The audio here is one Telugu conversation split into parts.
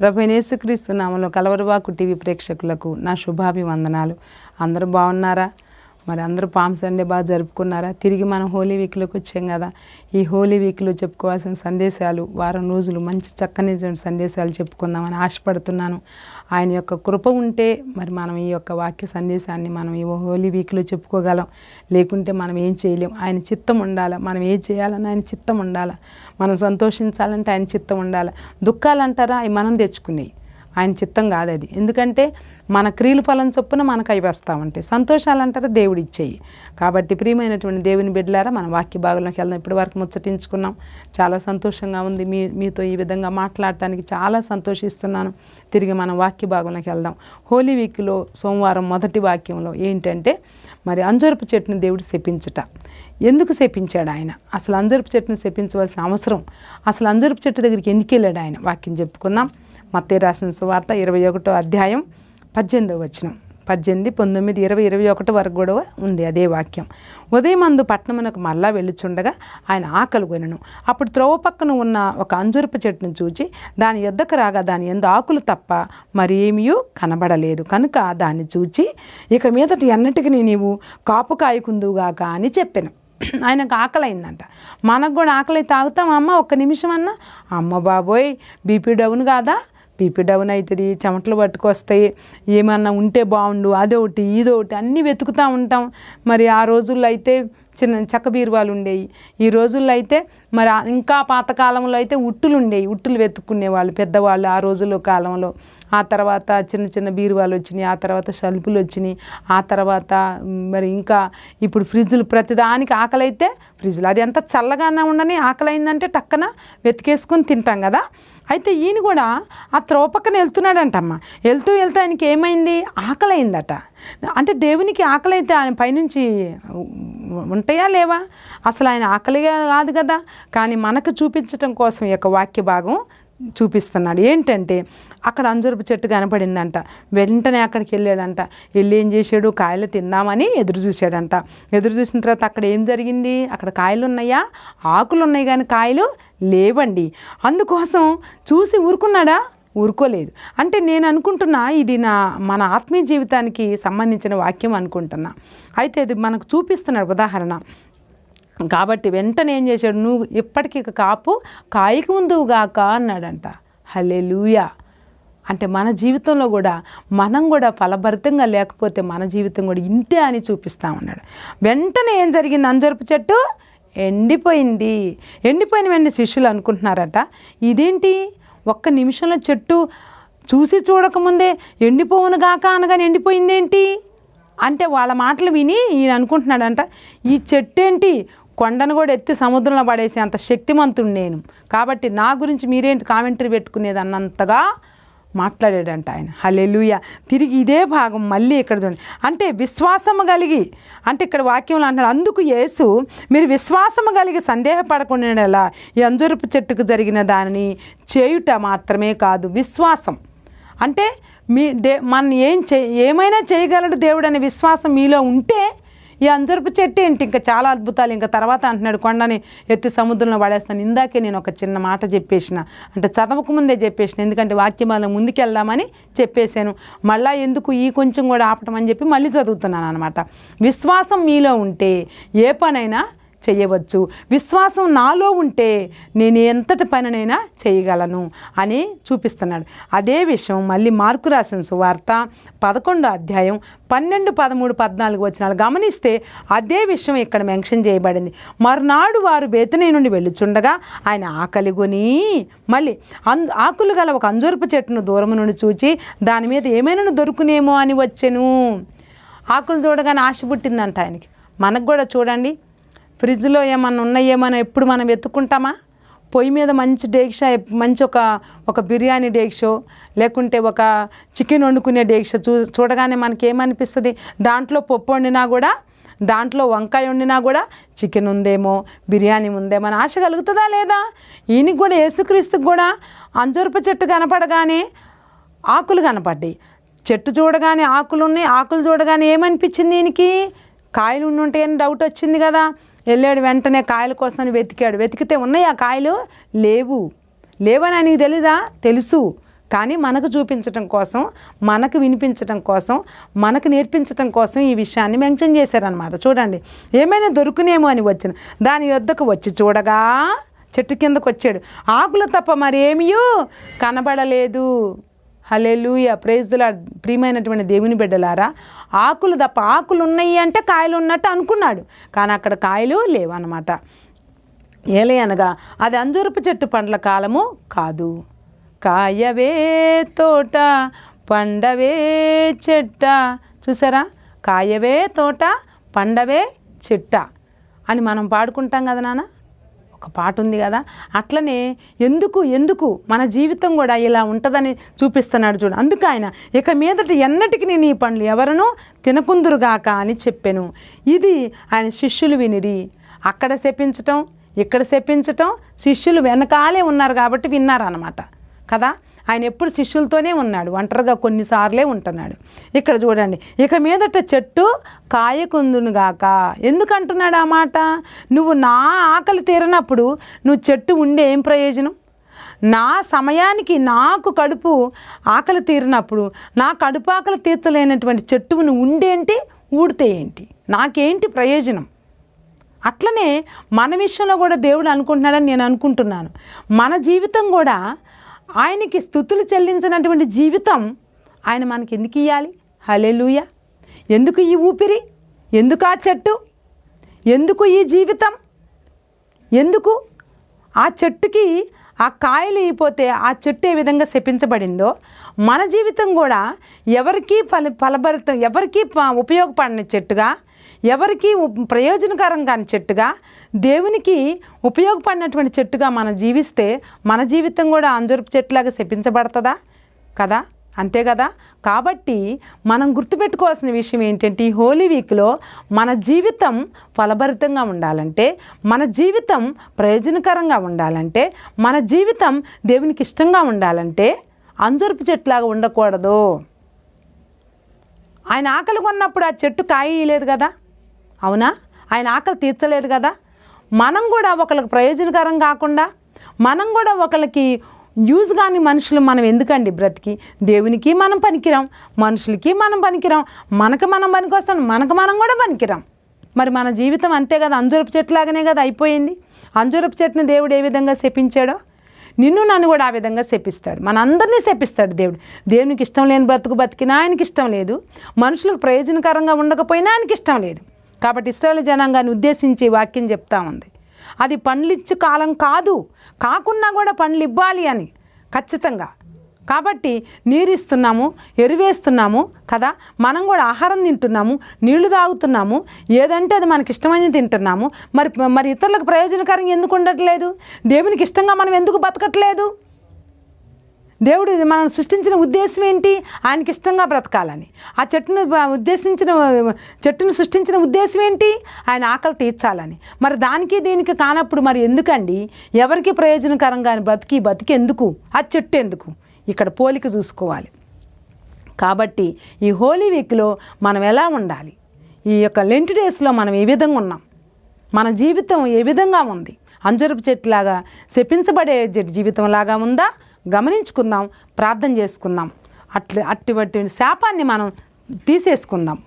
ప్రభు యేసుక్రీస్తు నామంలో కలవరవాకు టీవీ ప్రేక్షకులకు నా శుభాభివందనాలు. అందరూ బాగున్నారా? మరి అందరూ పామ్ సండే బాగా జరుపుకున్నారా? తిరిగి మనం హోలీ వీక్లోకి వచ్చాం కదా. ఈ హోలీ వీక్లో చెప్పుకోవాల్సిన సందేశాలు వారం రోజులు మంచి చక్కని సందేశాలు చెప్పుకుందామని ఆశపడుతున్నాను. ఆయన యొక్క కృప ఉంటే మరి మనం ఈ యొక్క వాక్య సందేశాన్ని మనం ఈ హోలీ వీక్లో చెప్పుకోగలం. లేకుంటే మనం ఏం చేయలేం. ఆయన చిత్తం ఉండాలి? మనం ఏం చేయాలని ఆయన చిత్తం ఉండాలి? మనం సంతోషించాలంటే ఆయన చిత్తం ఉండాలి? దుఃఖాలు అంటారా అవి మనం తెచ్చుకునేవి. ఆయన చిత్తం కాదు అది ఎందుకంటే మన క్రియలు ఫలం చొప్పున మనకు అవి వస్తూ ఉంటాయి. సంతోషాలు అంటారు దేవుడు ఇచ్చేయి కాబట్టి ప్రియమైనటువంటి దేవుని బిడ్డలారా మన వాక్య భాగంలోకి వెళ్దాం. ఇప్పటి వరకు ముచ్చటించుకున్నాం. చాలా సంతోషంగా ఉంది మీ మీతో ఈ విధంగా మాట్లాడటానికి. చాలా సంతోషిస్తున్నాను. తిరిగి మనం వాక్య భాగంలోకి వెళ్దాం. హోలీ వీక్లో సోమవారం మొదటి వాక్యంలో ఏంటంటే మరి అంజరపు చెట్టుని దేవుడు శపించుట. ఎందుకు శపించాడు ఆయన? అసలు అంజరపు చెట్టుని శపించవలసిన అవసరం? అసలు అంజరపు చెట్టు దగ్గరికి ఎందుకు వెళ్ళాడు ఆయన? వాక్యం చెప్పుకుందాం. మత్తే రాసిన సువార్త ఇరవై ఒకటో అధ్యాయం పద్దెనిమిదవ వచనం. పద్దెనిమిది పంతొమ్మిది ఇరవై ఇరవై ఒకటి వరకు కూడా ఉంది అదే వాక్యం. ఉదయం అందు పట్టణమునకు మళ్ళా వెళ్ళుచుండగా ఆయన ఆకలి కొనను. అప్పుడు త్రోవ పక్కన ఉన్న ఒక అంజురపు చెట్టును చూచి దాని ఎద్దకు రాగా దాని ఎందు ఆకులు తప్ప మరేమీ కనబడలేదు. కనుక దాన్ని చూచి ఇక మీదటి ఎన్నటికి నీవు కాపు కాయకుందువుగాక అని చెప్పాను. ఆయనకు ఆకలి అయిందంట మనకు కూడా ఆకలి తాగుతాం అమ్మ ఒక్క నిమిషం అన్న అమ్మ బాబోయ్ బీపీ డౌన్ కాదా? బీపీ డౌన్ అవుతుంది చెమటలు పట్టుకొస్తాయి ఏమన్నా ఉంటే బాగుండు అదొకటి ఇదొకటి అన్నీ వెతుకుతూ ఉంటాం. మరి ఆ రోజుల్లో అయితే చిన్న చెక్క బీరువాలు ఉండేవి ఈ రోజుల్లో అయితే మరి ఇంకా పాతకాలంలో అయితే ఉట్టులు ఉండేవి ఉట్టులు వెతుక్కునేవాళ్ళు పెద్దవాళ్ళు ఆ రోజుల్లో కాలంలో. ఆ తర్వాత చిన్న చిన్న బీరువాలు వచ్చినాయి ఆ తర్వాత షల్పులు వచ్చినాయి ఆ తర్వాత మరి ఇంకా ఇప్పుడు ఫ్రిడ్జ్లు ప్రతిదానికి ఆకలి అయితే ఫ్రిడ్జ్లు. అది ఎంత చల్లగానే ఉండని ఆకలి అయిందంటే టక్కన వెతికేసుకొని తింటాం కదా. అయితే ఈయన కూడా ఆ త్రో పక్కన వెళ్తున్నాడంటమ్మ. వెళ్తూ వెళ్తూ ఆయనకి ఏమైంది? ఆకలి అయిందట అంటే దేవునికి ఆకలి అయితే ఆయన పైనుంచి ఉంటాయా లేవా? అసలు ఆయన ఆకలిగా కాదు కదా. కానీ మనకు చూపించటం కోసం ఈ యొక్క వాక్య భాగం చూపిస్తున్నాడు. ఏంటంటే అక్కడ అంజురపు చెట్టు కనపడిందంట. వెంటనే అక్కడికి వెళ్ళాడంట. వెళ్ళి ఏం చేశాడు? కాయలు తిందామని ఎదురు చూశాడంట. ఎదురు చూసిన తర్వాత అక్కడ ఏం జరిగింది? అక్కడ కాయలు ఉన్నాయా? ఆకులు ఉన్నాయి కానీ కాయలు లేవండి. అందుకోసం చూసి ఊరుకున్నాడా? ఊరుకోలేదు. అంటే నేను అనుకుంటున్నా ఇది నా మన ఆత్మీయ జీవితానికి సంబంధించిన వాక్యం అనుకుంటున్నా. అయితే ఇది మనకు చూపిస్తున్నాడు ఉదాహరణ. కాబట్టి వెంటనే ఏం చేశాడు? నువ్వు ఇప్పటికీ కాపు కాయకు ఉందువుగాక అన్నాడంట. హలే లూయా అంటే మన జీవితంలో కూడా మనం కూడా ఫలభరితంగా లేకపోతే మన జీవితం కూడా ఇంతే అని చూపిస్తా ఉన్నాడు. వెంటనే ఏం జరిగింది? అంజరపు చెట్టు ఎండిపోయింది. ఎండిపోయిన వెంటనే శిష్యులు అనుకుంటున్నారట ఇదేంటి? ఒక్క నిమిషంలో చెట్టు చూసి చూడకముందే ఎండిపోవును గాక అనగానే ఎండిపోయిందేంటి? అంటే వాళ్ళ మాటలు విని ఈయన అనుకుంటున్నాడంట ఈ చెట్టు ఏంటి కొండను కూడా ఎత్తి సముద్రంలో పడేసే అంత శక్తిమంతుడు నేను. కాబట్టి నా గురించి మీరేంటి కామెంటరీ పెట్టుకునేది అన్నంతగా మాట్లాడాడంట ఆయన. హలెలుయ తిరిగి ఇదే భాగం మళ్ళీ ఇక్కడ చూడండి. అంటే విశ్వాసము కలిగి అంటే ఇక్కడ వాక్యంలో అంటాడు అందుకు యేసు మీరు విశ్వాసము కలిగి సందేహపడకుండా ఎలా అంజురపు చెట్టుకు జరిగిన దానిని చేయుట మాత్రమే కాదు విశ్వాసం. అంటే మీ దే మన ఏం చే ఏమైనా చేయగలడు దేవుడు అనే విశ్వాసం మీలో ఉంటే ఈ అంజరపు చెట్టు ఏంటి? ఇంకా చాలా అద్భుతాలు. ఇంకా తర్వాత అంటున్నాడు కొండని ఎత్తి సముద్రంలో పడేస్తాను. ఇందాకే నేను ఒక చిన్న మాట చెప్పేసిన. అంటే చదవక ముందే చెప్పేసిన. ఎందుకంటే వాక్యమాల ముందుకెళ్దామని చెప్పేశాను. మళ్ళా ఎందుకు ఈ కొంచెం కూడా ఆపటం అని చెప్పి మళ్ళీ చదువుతున్నాను అనమాట విశ్వాసం మీలో ఉంటే ఏ పనైనా చేయవచ్చు. విశ్వాసం నాలో ఉంటే నేను ఎంతటి పనినైనా చేయగలను అని చూపిస్తున్నాడు. అదే విషయం మళ్ళీ మార్కు రాసిన సువార్త పదకొండో అధ్యాయం పన్నెండు పదమూడు పద్నాలుగు వచ్చినాలు గమనిస్తే అదే విషయం ఇక్కడ మెన్షన్ చేయబడింది. మరునాడు వారు బేతనే నుండి వెళ్ళుచుండగా ఆయన ఆకలిగొని మళ్ళీ అం ఆకులు గల ఒక అంజూరపు చెట్టును దూరం నుండి చూచి దాని మీద ఏమైనా దొరుకునేమో అని వచ్చెను. ఆకులు చూడగానే ఆశ పుట్టిందంట ఆయనకి. మనకు కూడా చూడండి. ఫ్రిడ్జ్లో ఏమన్నా ఉన్నాయేమో ఎప్పుడు మనం వెతుక్కుంటామా పొయ్యి మీద మంచి డేక్ష మంచి ఒక ఒక బిర్యానీ డేక్షో లేకుంటే ఒక చికెన్ వండుకునే డేక్ష చూ చూడగానే మనకి ఏమనిపిస్తుంది దాంట్లో పప్పు వండినా కూడా దాంట్లో వంకాయ వండినా కూడా చికెన్ ఉందేమో బిర్యానీ ఉందేమో అని ఆశ కలుగుతుందా లేదా? ఈయనకి కూడా యేసుక్రీస్తుకి కూడా అంజూరపు చెట్టు కనపడగానే ఆకులు కనపడ్డాయి. చెట్టు చూడగానే ఆకులు ఉన్నాయి ఆకులు చూడగానే ఏమనిపించింది ఈయనకి? కాయలు ఉండి ఉంటాయని డౌట్ వచ్చింది కదా. వెళ్ళాడు వెంటనే కాయల కోసం వెతికాడు. వెతికితే ఉన్నాయి ఆ కాయలు? లేవు. లేవని ఆయనకి తెలీదా? తెలుసు. కానీ మనకు చూపించటం కోసం మనకు వినిపించటం కోసం మనకు నేర్పించటం కోసం ఈ విషయాన్ని మెన్షన్ చేశారనమాట చూడండి. ఏమైనా దొరుకునేమో అని వచ్చిన దాని వద్దకు వచ్చి చూడగా చెట్టు కిందకు వచ్చాడు. ఆకులు తప్ప మరేమియూ కనబడలేదు. హలెలూయ ప్రేజ్దుల ప్రియమైనటువంటి దేవుని బిడ్డలారా ఆకులు తప్ప ఆకులు ఉన్నాయి అంటే కాయలు ఉన్నట్టు అనుకున్నాడు. కానీ అక్కడ కాయలు లేవన్నమాట. ఏలే అనగా అది అంజూరపు చెట్టు పండ్ల కాలము కాదు. కాయవే తోట పండవే చెట్ట. చూసారా? కాయవే తోట పండవే చెట్ట అని మనం పాడుకుంటాం కదా నాన్న? ఒక పాట ఉంది కదా అట్లనే ఎందుకు ఎందుకు మన జీవితం కూడా ఇలా ఉంటుందని చూపిస్తున్నాడు చూడు. అందుకు ఆయన ఇక మీదట ఎన్నటికి నేను ఈ పండ్లు ఎవరనో తినకుందురుగాక అని చెప్పాను. ఇది ఆయన శిష్యులు వినిరి. అక్కడ శపించటం ఇక్కడ శపించటం శిష్యులు వెనకాలే ఉన్నారు కాబట్టి విన్నారన్నమాట. కదా? ఆయన ఎప్పుడు శిష్యులతోనే ఉన్నాడు ఒంటరిగా కొన్నిసార్లే ఉంటున్నాడు. ఇక్కడ చూడండి ఇక మీదట చెట్టు కాయకుందునుగాక ఎందుకంటున్నాడు ఆ మాట? నువ్వు నా ఆకలి తీరనప్పుడు నువ్వు చెట్టు ఉండే ఏం ప్రయోజనం? నా సమయానికి నాకు కడుపు ఆకలి తీరినప్పుడు నా కడుపు ఆకలి తీర్చలేనటువంటి చెట్టును ఉండేంటి ఊడితే ఏంటి? నాకేంటి ప్రయోజనం? అట్లనే మన విషయంలో కూడా దేవుడు అనుకుంటున్నాడని నేను అనుకుంటున్నాను. మన జీవితం కూడా ఆయనకి స్థుతులు చెల్లించినటువంటి జీవితం ఆయన మనకి ఎందుకు ఇవ్వాలి హలెలుయ ఎందుకు ఈ ఊపిరి? ఎందుకు ఆ చెట్టు? ఎందుకు ఈ జీవితం? ఎందుకు? ఆ చెట్టుకి ఆ కాయలు అయిపోతే ఆ చెట్టు ఏ విధంగా శపించబడిందో మన జీవితం కూడా ఎవరికీ ఫల ఫలభరితం ఎవరికీ ఉపయోగపడిన ఉపయోగపడని చెట్టుగా ఎవరికి ఉప్- ప్రయోజనకరం కాని చెట్టుగా దేవునికి ఉపయోగపడినటువంటి చెట్టుగా మనం జీవిస్తే మన జీవితం కూడా అంజూరపు చెట్టులాగా శపించబడుతుందా? కదా? అంతే కదా? కాబట్టి మనం గుర్తుపెట్టుకోవాల్సిన విషయం ఏంటంటే ఈ హోలీ వీక్లో మన జీవితం ఫలభరితంగా ఉండాలంటే మన జీవితం ప్రయోజనకరంగా ఉండాలంటే మన జీవితం దేవునికి ఇష్టంగా ఉండాలంటే అంజరుపు చెట్టులాగా ఉండకూడదు. ఆయన ఆకలి కొన్నప్పుడు ఆ చెట్టు కాయ లేదు కదా? అవునా? ఆయన ఆకలి తీర్చలేదు కదా? మనం కూడా ఒకళ్ళకి ప్రయోజనకరం కాకుండా మనం కూడా ఒకరికి యూజ్ కాని మనుషులు మనం ఎందుకండి బ్రతికి? దేవునికి మనం పనికిరాం మనుషులకి మనం పనికిరాం మనకు మనం పనికొస్తాం మనకు మనం కూడా పనికిరాం. మరి మన జీవితం అంతే కదా? అంజురపు చెట్టులాగానే కదా అయిపోయింది? అంజూరపు చెట్టుని దేవుడు ఏ విధంగా శపించాడో? నిన్ను నన్ను కూడా ఆ విధంగా శపిస్తాడు. మన అందరినీ శపిస్తాడు దేవుడు. దేవునికి ఇష్టం లేని బ్రతుకు బతికినా ఆయనకి ఇష్టం లేదు. మనుషులకు ప్రయోజనకరంగా ఉండకపోయినా ఆయనకి ఇష్టం లేదు. కాబట్టి ఇస్రాయల్ జనాంగాన్ని ఉద్దేశించి వాక్యం చెప్తా ఉంది. అది పండ్లిచ్చు కాలం కాదు. కాకున్నా కూడా పండ్లు ఇవ్వాలి అని. ఖచ్చితంగా. కాబట్టి నీరు ఇస్తున్నాము ఎరువేస్తున్నాము కదా. మనం కూడా ఆహారం తింటున్నాము నీళ్ళు తాగుతున్నాము. ఏదంటే అది మనకి ఇష్టమైనది తింటున్నాము. మరి మరి ఇతరులకు ప్రయోజనకరంగా ఎందుకు ఉండట్లేదు? దేవునికి ఇష్టంగా మనం ఎందుకు బతకట్లేదు? దేవుడు మనం సృష్టించిన ఉద్దేశం ఏంటి? ఆయనకి ఇష్టంగా బ్రతకాలని. ఆ చెట్టును ఉద్దేశించిన చెట్టును సృష్టించిన ఉద్దేశం ఏంటి? ఆయన ఆకలి తీర్చాలని. మరి దానికి దీనికి కానప్పుడు మరి ఎందుకండి? ఎవరికి ప్రయోజనకరంగా బతికి బతికి ఎందుకు? ఆ చెట్టు ఎందుకు? ఇక్కడ పోలిక చూసుకోవాలి. కాబట్టి ఈ హోలీ వీక్లో మనం ఎలా ఉండాలి? ఈ యొక్క లెంట్ డేస్లో మనం ఏ విధంగా ఉన్నాం? మన జీవితం ఏ విధంగా ఉంది? అంజరపు చెట్టులాగా శపించబడే జీవితం జీవితంలాగా ఉందా? గమనించుకుందాం ప్రార్థన చేసుకుందాం. అట్ల అటువంటి శాపాన్ని మనం తీసేసుకుందాం.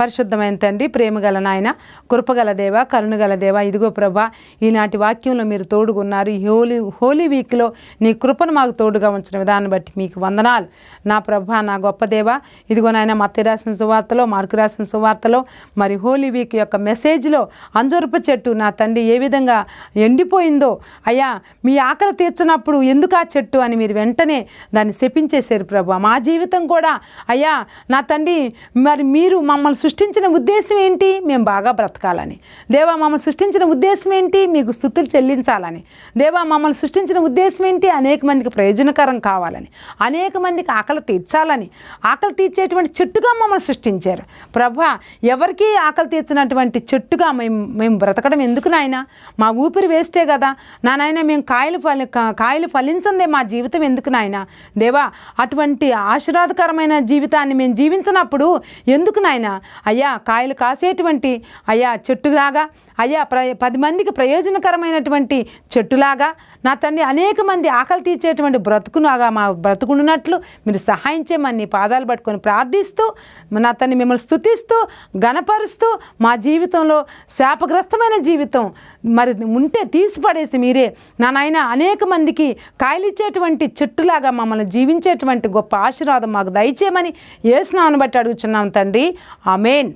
పరిశుద్ధమైన తండ్రి. ప్రేమగల నాయన కృపగల దేవ కరుణగల దేవ ఇదిగో ప్రభా ఈనాటి వాక్యంలో మీరు తోడుగున్నారు. ఈ హోలీ హోలీ వీక్లో నీ కృపను మాకు తోడుగా ఉంచిన విధానం బట్టి మీకు వందనాలు. నా ప్రభా నా గొప్ప దేవ ఇదిగో నాయన మత్తి రాసిన సువార్తలో మార్కు రాసిన సువార్తలో మరి హోలీ వీక్ యొక్క మెసేజ్లో అంజూరపు చెట్టు నా తండ్రి ఏ విధంగా ఎండిపోయిందో అయ్యా మీ ఆకలి తీర్చినప్పుడు ఎందుకు ఆ చెట్టు అని మీరు వెంటనే దాన్ని శపించేశారు ప్రభా. మా జీవితం కూడా అయ్యా నా తండ్రి మరి మీరు మమ్మల్ని సృష్టించిన ఉద్దేశం ఏంటి? మేము బాగా బ్రతకాలని. దేవా మమ్మల్ని సృష్టించిన ఉద్దేశం ఏంటి? మీకు స్థుతులు చెల్లించాలని. దేవా మమ్మల్ని సృష్టించిన ఉద్దేశం ఏంటి? అనేక మందికి ప్రయోజనకరం కావాలని. అనేక మందికి ఆకలి తీర్చాలని. ఆకలి తీర్చేటువంటి చెట్టుగా మమ్మల్ని సృష్టించారు. ప్రభా ఎవరికి ఆకలి తీర్చినటువంటి చెట్టుగా మేము మేము బ్రతకడం ఎందుకు నాయన? మా ఊపిరి వేస్తే కదా. నా నాయన మేము కాయలు ఫలి కాయలు ఫలించందే మా జీవితం ఎందుకు నాయన? దేవా అటువంటి ఆశీర్వాదకరమైన జీవితాన్ని మేము జీవించినప్పుడు ఎందుకు నాయన? అయ్యా కాయలు కాసేటువంటి అయ్యా చెట్టులాగా అయ్యా ప్ర పది మందికి ప్రయోజనకరమైనటువంటి చెట్టులాగా నా తండ్రి అనేక మంది ఆకలి తీర్చేటువంటి బ్రతుకులాగా మా బ్రతుకున్నట్లు మీరు సహాయం చేయమని నీ పాదాలు పట్టుకొని ప్రార్థిస్తూ నా తండ్రి మిమ్మల్ని స్తుతిస్తూ గణపరుస్తూ మా జీవితంలో శాపగ్రస్తమైన జీవితం మరి ఉంటే తీసిపడేసి మీరే నా నాయన అనేక మందికి కాయలిచ్చేటువంటి చెట్టులాగా మమ్మల్ని జీవించేటువంటి గొప్ప ఆశీర్వాదం మాకు దయచేయమని ఏ స్నానం బట్టి అడుగుచున్నాం తండ్రి. ఆమెన్.